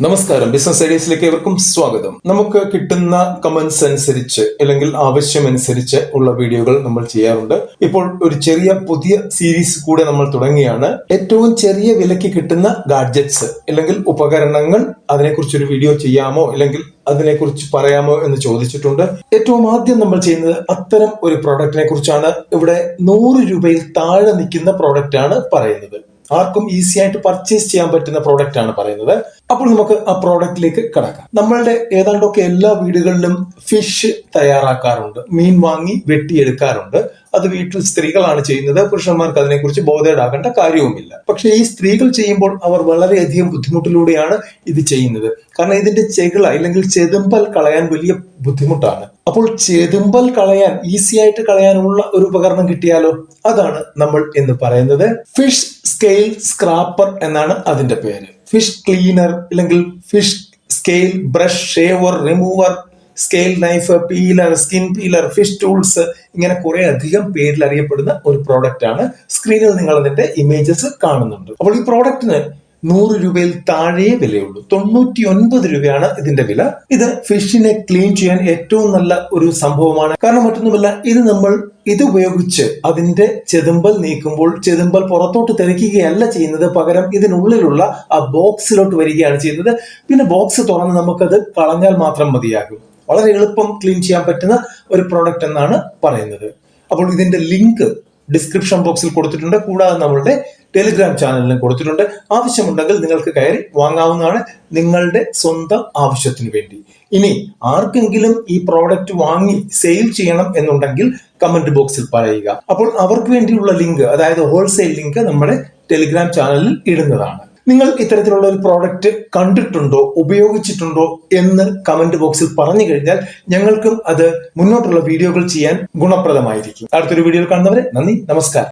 നമസ്കാരം. ബിസിനസ് ഐഡിയസിലേക്ക് ഏവർക്കും സ്വാഗതം. നമുക്ക് കിട്ടുന്ന കമന്റ്സ് അനുസരിച്ച് അല്ലെങ്കിൽ ആവശ്യമനുസരിച്ച് ഉള്ള വീഡിയോകൾ നമ്മൾ ചെയ്യാറുണ്ട്. ഇപ്പോൾ ഒരു ചെറിയ പുതിയ സീരീസ് കൂടെ നമ്മൾ തുടങ്ങിയാണ് ഏറ്റവും ചെറിയ വിലയ്ക്ക് കിട്ടുന്ന ഗാഡ്ജറ്റ്സ് അല്ലെങ്കിൽ ഉപകരണങ്ങൾ അതിനെക്കുറിച്ച് ഒരു വീഡിയോ ചെയ്യാമോ അല്ലെങ്കിൽ അതിനെക്കുറിച്ച് പറയാമോ എന്ന് ചോദിച്ചിട്ടുണ്ട്. ഏറ്റവും ആദ്യം നമ്മൾ ചെയ്യുന്നത് അത്തരം ഒരു പ്രോഡക്റ്റിനെ കുറിച്ചാണ്. ഇവിടെ നൂറ് രൂപയിൽ താഴെ നിൽക്കുന്ന പ്രോഡക്റ്റ് ആണ് പറയുന്നത്. ആർക്കും ഈസി ആയിട്ട് പർച്ചേസ് ചെയ്യാൻ പറ്റുന്ന പ്രോഡക്റ്റ് ആണ് പറയുന്നത്. അപ്പോൾ നമുക്ക് ആ പ്രോഡക്റ്റിലേക്ക് കടക്കാം. നമ്മളുടെ ഏതാണ്ടൊക്കെ എല്ലാ വീടുകളിലും ഫിഷ് തയ്യാറാക്കാറുണ്ട്. മീൻ വാങ്ങി വെട്ടിയെടുക്കാറുണ്ട്. അത് വീട്ടിൽ സ്ത്രീകളാണ് ചെയ്യുന്നത്. പുരുഷന്മാർക്ക് അതിനെക്കുറിച്ച് ബോധേടാക്കേണ്ട കാര്യവുമില്ല. പക്ഷെ ഈ സ്ത്രീകൾ ചെയ്യുമ്പോൾ അവർ വളരെയധികം ബുദ്ധിമുട്ടിലൂടെയാണ് ഇത് ചെയ്യുന്നത്. കാരണം ഇതിന്റെ ചെകിള അല്ലെങ്കിൽ ചെതുമ്പൽ കളയാൻ വലിയ ബുദ്ധിമുട്ടാണ്. അപ്പോൾ ചെതുമ്പൽ കളയാൻ ഈസി ആയിട്ട് കളയാനുള്ള ഒരു ഉപകരണം കിട്ടിയാലോ? അതാണ് നമ്മൾ എന്ന് പറയുന്നത് ഫിഷ് സ്കെയിൽ സ്ക്രാപ്പർ എന്നാണ് അതിന്റെ പേര്. ഫിഷ് ക്ലീനർ അല്ലെങ്കിൽ fish scale brush shaver remover scale knife peeler skin peeler fish tools ഇങ്ങനെ കുറെ അധികം പേരിൽ അറിയപ്പെടുന്ന ഒരു പ്രോഡക്റ്റ് ആണ്. സ്ക്രീനിൽ നിങ്ങൾ അതിന്റെ ഇമേജസ് കാണുന്നുണ്ട്. അപ്പോൾ ഈ പ്രോഡക്റ്റിന് നൂറ് രൂപയിൽ താഴെ വിലയുള്ളൂ. തൊണ്ണൂറ്റി ഒൻപത് രൂപയാണ് ഇതിന്റെ വില. ഇത് ഫിഷിനെ ക്ലീൻ ചെയ്യാൻ ഏറ്റവും നല്ല ഒരു സംഭവമാണ്. കാരണം മറ്റൊന്നുമല്ല ഇത് നമ്മൾ ഇത് ഉപയോഗിച്ച് അതിന്റെ ചെതുമ്പൽ നീക്കുമ്പോൾ ചെതുമ്പൽ പുറത്തോട്ട് തെറിക്കുകയല്ല ചെയ്യുന്നത്. പകരം ഇതിനുള്ളിലുള്ള ആ ബോക്സിലോട്ട് വരികയാണ് ചെയ്യുന്നത്. പിന്നെ ബോക്സ് തുറന്ന് നമുക്കത് കളഞ്ഞാൽ മാത്രം മതിയാകും. വളരെ എളുപ്പം ക്ലീൻ ചെയ്യാൻ പറ്റുന്ന ഒരു പ്രോഡക്റ്റ് എന്നാണ് പറയുന്നത്. അപ്പോൾ ഇതിന്റെ ലിങ്ക് ഡിസ്ക്രിപ്ഷൻ ബോക്സിൽ കൊടുത്തിട്ടുണ്ട്. കൂടാതെ നമ്മളുടെ ടെലിഗ്രാം ചാനലിലും കൊടുത്തിട്ടുണ്ട്. ആവശ്യമുണ്ടെങ്കിൽ നിങ്ങൾക്ക് കയറി വാങ്ങാവുന്നതാണ് നിങ്ങളുടെ സ്വന്തം ആവശ്യത്തിന് വേണ്ടി. ഇനി ആർക്കെങ്കിലും ഈ പ്രോഡക്റ്റ് വാങ്ങി സെയിൽ ചെയ്യണം എന്നുണ്ടെങ്കിൽ കമന്റ് ബോക്സിൽ പറയുക. അപ്പോൾ അവർക്ക് വേണ്ടിയുള്ള ലിങ്ക് അതായത് ഹോൾസെയിൽ ലിങ്ക് നമ്മുടെ ടെലിഗ്രാം ചാനലിൽ ഇടുന്നതാണ്. നിങ്ങൾ ഇത്തരത്തിലുള്ള ഒരു പ്രോഡക്റ്റ് കണ്ടിട്ടുണ്ടോ ഉപയോഗിച്ചിട്ടുണ്ടോ എന്ന് കമന്റ് ബോക്സിൽ പറഞ്ഞു കഴിഞ്ഞാൽ ഞങ്ങൾക്കും അത് മുന്നോട്ടുള്ള വീഡിയോകൾ ചെയ്യാൻ ഗുണപ്രദമായിരിക്കും. അടുത്തൊരു വീഡിയോയിൽ കാണുന്നവരെ നന്ദി നമസ്കാരം.